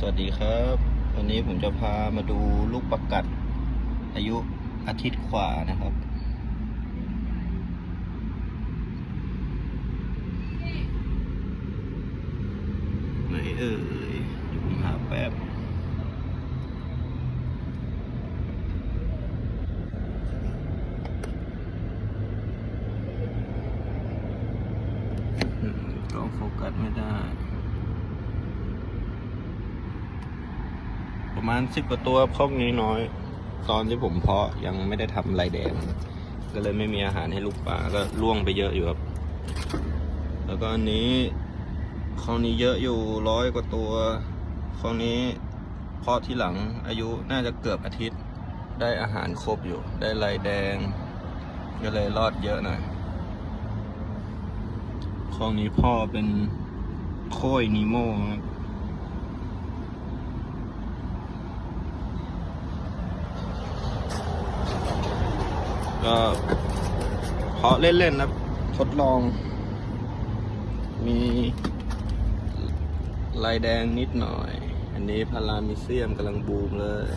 สวัสดีครับ วันนี้ผมจะพามาดูลูกประกัด อายุอาทิตย์ขวานะครับ ไหนเอ่ยเดี๋ยวผมหาแป๊บกล้องโฟกัสไม่ได้ ประมาณสิบกว่าตัวพอกนี้น้อยตอนที่ผมเพาะยังไม่ได้ทำลายแดง ก็เลยไม่มีอาหารให้ลูกปลาก็ล่วงไปเยอะอยู่ครับ แล้วก็อันนี้ข้องนี้เยอะอยู่ร้อยกว่าตัวข้องนี้เพาะที่หลังอายุน่าจะเกือบอาทิตย์ ได้อาหารครบอยู่ ได้ลายแดง ก็เลยรอดเยอะหน่อยข้องนี้พ่อเป็นโค้ยนีโม่ครับ ก็เพาะเล่นๆนะทดลอง มีลายแดงนิดหน่อย อันนี้พารามิเซียมกำลังบูมเลย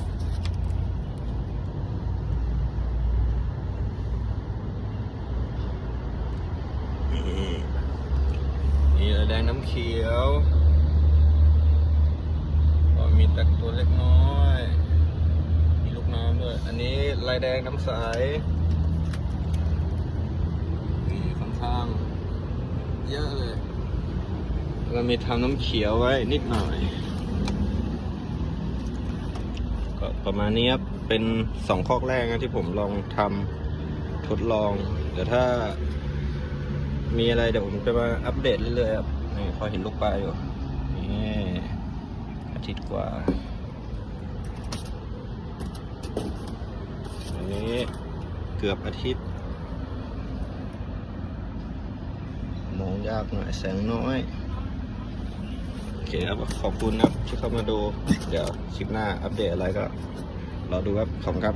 นี่ลายแดงน้ำเขียวก็มีแต่ตัวเล็กน้อย มีลูกน้ำด้วย อันนี้ลายแดงน้ำใส นี่ค่อนข้าง เยอะเลยแล้วมีทำน้ำเขียวไว้นิดหน่อย ก็ประมาณนี้ครับเป็นสองข้อแรกนะที่ผมลองทำทดลองแต่ถ้า มีอะไรเดี๋ยวผมจะมาอัปเดตเรื่อยๆครับนี่พอเห็นลูกปลาอยู่นี่อาทิตย์กว่าอันนี้เกือบอาทิตย์ มองยากหน่อยแสงน้อย โอเคครับขอบคุณครับที่เข้ามาดู เดี๋ยวคลิปหน้าอัปเดตอะไรก็รอดูครับ ขอบคุณครับ